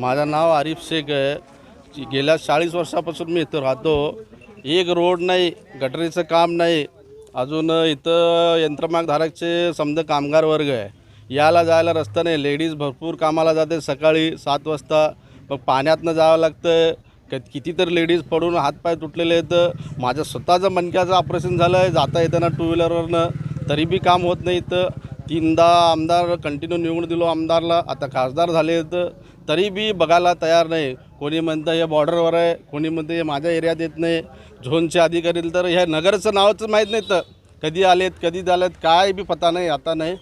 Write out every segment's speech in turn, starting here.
माझं नाव आरिफ शेख आहे. गेल्या चाळीस वर्षापासून मी इथं राहतो. एक रोड नाही गटरीचं काम नाही. अजून इथं यंत्रमागधारकचे समजा कामगार वर्ग आहे. यायला जायला रस्ता नाही. लेडीज भरपूर कामाला जाते सकाळी सात वाजता. मग पाण्यातनं जावं लागतं क कितीतरी लेडीज पडून हातपाय तुटलेले आहेत. माझ्या स्वतःचं मणक्याचं ऑपरेशन झालं आहे जाता येताना टू व्हीलरवरनं. तरी बी काम होत नाही इथं. तीनदा आमदार कंटिन्यू निवडून दिलो आमदारला. आता खासदार झाले तरी बी बघायला तयार नाही. कोणी म्हणतं हे बॉर्डरवर आहे कोणी म्हणतं हे माझ्या एरियात येत नाही. झोनचे अधिकारी तर ह्या नगरचं नावच माहीत नाही तर. कधी आलेत कधी झालेत काय बी पता नाही आता नाही.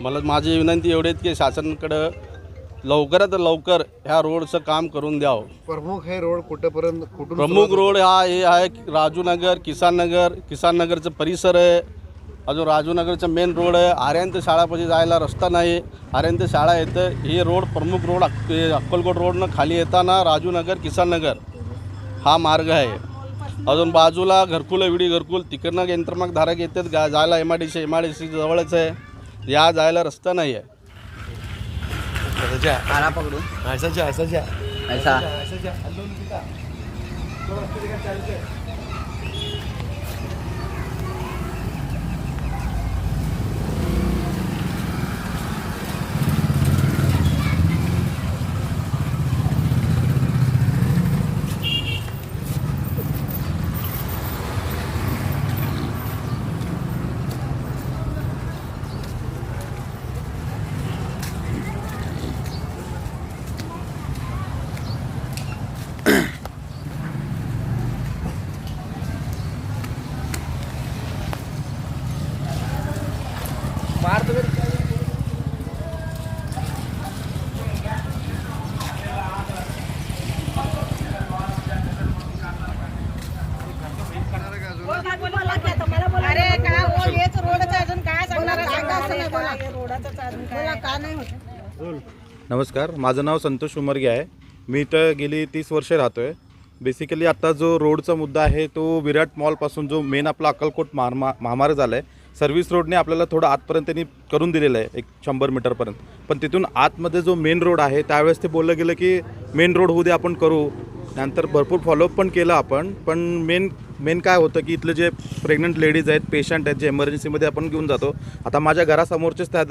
मला माझी विनंती एवढी आहे की शासनाकडं लवकरात लवकर ह्या रोडचं काम करून द्यावं. प्रमुख हे रोड कुठेपर्यंत कुठून प्रमुख रोड हा हे आहे राजूनगर किसान नगर. किसान नगरचं परिसर आहे. अजून राजूनगरचं मेन रोड आहे आर्यंत शाळापाशी जायला रस्ता नाही आर्यंत शाळा येतं हे रोड प्रमुख रोड अक- हे अक्कलकोट रोडनं खाली येताना राजूनगर किसान नगर हा मार्ग आहे अजून बाजूला घरकुल विडी घरकुल तिकडनं यंत्रमाग धारक येतात गा जायला M I D C M I D C जवळच आहे या जायला रस्ता नाही आहे पकडून ऐसा जा ऐसा जा ऐसा अरे काय हो हेच रोडचं अजून काय सांगणार सांगा असं नाही बोला रोडाचं अजून काय का नाही होत नमस्कार माझं नाव संतोष उमरगे आहे. मी इथं गेली तीस वर्षे राहतो आहे बेसिकली आता जो रोडचा मुद्दा आहे तो विराट मॉलपासून जो मेन आपला अक्कलकोट महामा महामार्ग झाला आहे सर्व्हिस रोडने आपल्याला थोडं आतपर्यंत त्यांनी करून दिलेलं आहे एक शंभर मीटरपर्यंत पण तिथून आतमध्ये जो मेन रोड आहे त्यावेळेस ते बोललं गेलं की मेन रोड होऊ दे आपण करू. नंतर भरपूर फॉलोअप पण केलं आपण. पण मेन मेन काय होतं की इथले जे प्रेग्नंट लेडीज आहेत पेशंट आहेत जे एमर्जन्सीमध्ये आपण घेऊन जातो. आता माझ्या घरासमोरचेच त्या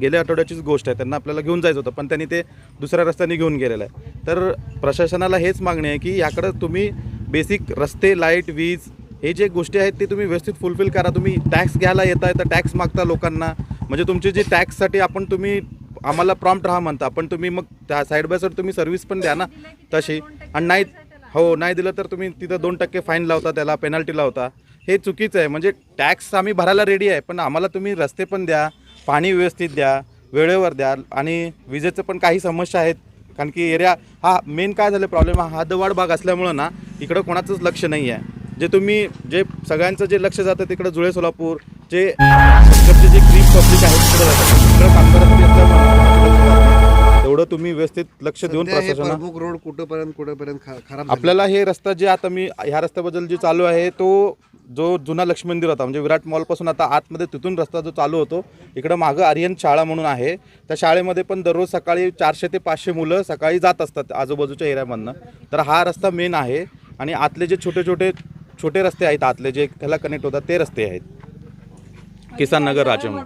गेल्या आठवड्याचीच गोष्ट आहे. त्यांना आपल्याला घेऊन जायचं होतं पण त्यांनी ते दुसऱ्या रस्त्याने घेऊन गेलेलं आहे. तर प्रशासनाला हेच मागणी आहे की याकडं तुम्ही बेसिक रस्ते लाइट वीज हे जे गोष्टी आहेत ते तुम्ही व्यवस्थित फुलफिल करा. तुम्ही टॅक्स घ्यायला येत आहे तर टॅक्स मागता लोकांना. म्हणजे तुमची जी टॅक्ससाठी आपण तुम्ही आम्हाला प्रॉम्प्ट राहा म्हणता. पण तुम्ही मग त्या साईड बाय साईड तुम्ही सर्व्हिस पण द्या ना. तशी. आणि नाही हो नाही दिलं तर तुम्ही तिथं दोन टक्के फाईन लावता त्याला पेनल्टी लावता. हे चुकीचं आहे. म्हणजे टॅक्स आम्ही भरायला रेडी आहे. पण आम्हाला तुम्ही रस्ते पण द्या पाणी व्यवस्थित द्या वेळेवर द्या आणि विजेचं पण काही समस्या आहेत. कारण की एरिया हा मेन काय झालं प्रॉब्लेम हा हद्दवाढ भाग असल्यामुळं ना इकडं कोणाचंच लक्ष नाही आहे. जे तुम्ही जे सगळ्यांचं जे लक्ष जातं तिकडं जुळे सोलापूर जे जे क्रीम पब्लिक आहे तिकडे जातात. तिकडं कामगारांसाठी तुम्ही व्यवस्थित लक्ष देऊन सध्या हे प्रशासना प्रमुख रोड कुठेपर्यंत कुठेपर्यंत खा- खराब झाले? आपल्याला हे रस्ता जे आता मी ह्या रस्त्याबद्दल जे चालू आहे तो जो जुना लक्ष्मी मंदिर होता म्हणजे विराट मॉलपासून आता आतमध्ये तिथून रस्ता जो चालू होतो इकडं मागं आर्यन शाळा म्हणून आहे. त्या शाळेमध्ये पण दररोज सकाळी चारशे ते पाचशे मुलं सकाळी जात असतात आजूबाजूच्या एरियामधनं. तर हा रस्ता मेन आहे आणि आतले जे छोटे छोटे छोटे रस्ते आहेत आतले जे त्याला कनेक्ट होतात ते रस्ते आहेत. किसान नगर राजमन